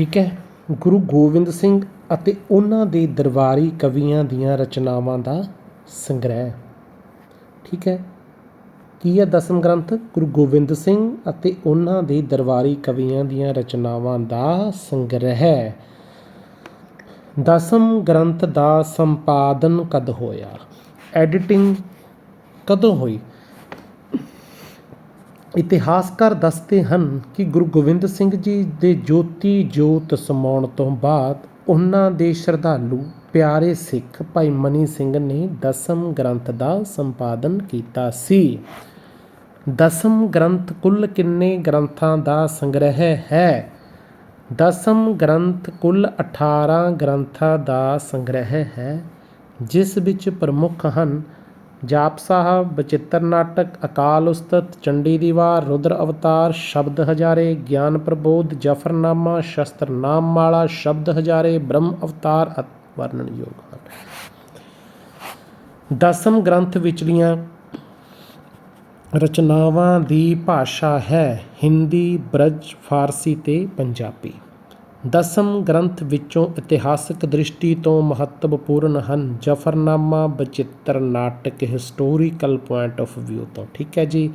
ਠੀਕ ਹੈ? ਗੁਰੂ ਗੋਬਿੰਦ ਸਿੰਘ ਅਤੇ ਉਹਨਾਂ ਦੇ ਦਰਬਾਰੀ ਕਵੀਆਂ ਦੀਆਂ ਰਚਨਾਵਾਂ ਦਾ ਸੰਗ੍ਰਹਿ। ਠੀਕ ਹੈ? ਕੀ ਹੈ ਦਸਮ ਗ੍ਰੰਥ? ਗੁਰੂ ਗੋਬਿੰਦ ਸਿੰਘ ਅਤੇ ਉਹਨਾਂ ਦੇ ਦਰਬਾਰੀ ਕਵੀਆਂ ਦੀਆਂ ਰਚਨਾਵਾਂ ਦਾ ਸੰਗ੍ਰਹਿ। ਦਸਮ ਗ੍ਰੰਥ ਦਾ ਸੰਪਾਦਨ ਕਦ ਹੋਇਆ? ਐਡੀਟਿੰਗ ਕਦੋਂ ਹੋਈ? ਇਤਿਹਾਸਕਾਰ ਦੱਸਦੇ ਹਨ ਕਿ ਗੁਰੂ ਗੋਬਿੰਦ ਸਿੰਘ ਜੀ ਦੇ ਜੋਤੀ ਜੋਤ ਸਮਾਉਣ ਤੋਂ ਬਾਅਦ ਉਹਨਾਂ ਦੇ ਸ਼ਰਧਾਲੂ ਪਿਆਰੇ ਸਿੱਖ ਭਾਈ ਮਨੀ ਸਿੰਘ ਨੇ ਦਸਮ ਗ੍ਰੰਥ ਦਾ ਸੰਪਾਦਨ ਕੀਤਾ ਸੀ। ਦਸਮ ਗ੍ਰੰਥ ਕੁੱਲ ਕਿੰਨੇ ਗ੍ਰੰਥਾਂ ਦਾ ਸੰਗ੍ਰਹਿ ਹੈ? ਦਸਮ ਗ੍ਰੰਥ ਕੁੱਲ 18 ਗ੍ਰੰਥਾਂ ਦਾ ਸੰਗ੍ਰਹਿ ਹੈ, ਜਿਸ ਵਿੱਚ ਪ੍ਰਮੁੱਖ ਹਨ ਜਾਪ ਸਾਹਿਬ, ਬਚਿੱਤਰ ਨਾਟਕ, ਅਕਾਲ ਉਸਤਤ, ਚੰਡੀ ਦੀ ਵਾਰ ਰੁਦਰ ਅਵਤਾਰ, ਸ਼ਬਦ ਹਜ਼ਾਰੇ, ਗਿਆਨ ਪ੍ਰਬੋਧ, ਜਫਰਨਾਮਾ, ਸ਼ਸਤਰਨਾਮ ਮਾਲਾ, ਸ਼ਬਦ ਹਜ਼ਾਰੇ, ਬ੍ਰਹਮ ਅਵਤਾਰ ਅਤੇ ਵਰਣਨ ਯੋਗ ਹਨ। ਦਸਮ ਗ੍ਰੰਥ ਵਿਚਲੀਆਂ ਰਚਨਾਵਾਂ ਦੀ ਭਾਸ਼ਾ ਹੈ ਹਿੰਦੀ, ਬ੍ਰਜ, ਫਾਰਸੀ ਤੇ ਪੰਜਾਬੀ। ਦਸਮ ਗ੍ਰੰਥ ਵਿੱਚੋਂ ਇਤਿਹਾਸਕ ਦ੍ਰਿਸ਼ਟੀ ਤੋਂ ਮਹੱਤਵਪੂਰਨ ਹਨ। ਜਫਰਨਾਮਾ ਬਚਿੱਤਰ ਨਾਟਕ ਹਿਸਟੋਰੀਕਲ ਪੁਆਇੰਟ ਆਫ ਵਿਊ ਤੋਂ। ਠੀਕ ਹੈ ਜੀ?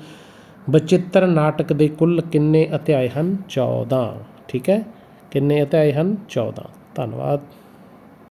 ਬਚਿੱਤਰ ਨਾਟਕ ਦੇ ਕੁੱਲ ਕਿੰਨੇ ਅਧਿਆਏ ਹਨ? 14 ਠੀਕ ਹੈ? ਕਿੰਨੇ ਅਧਿਆਏ ਹਨ? 14 ਧੰਨਵਾਦ।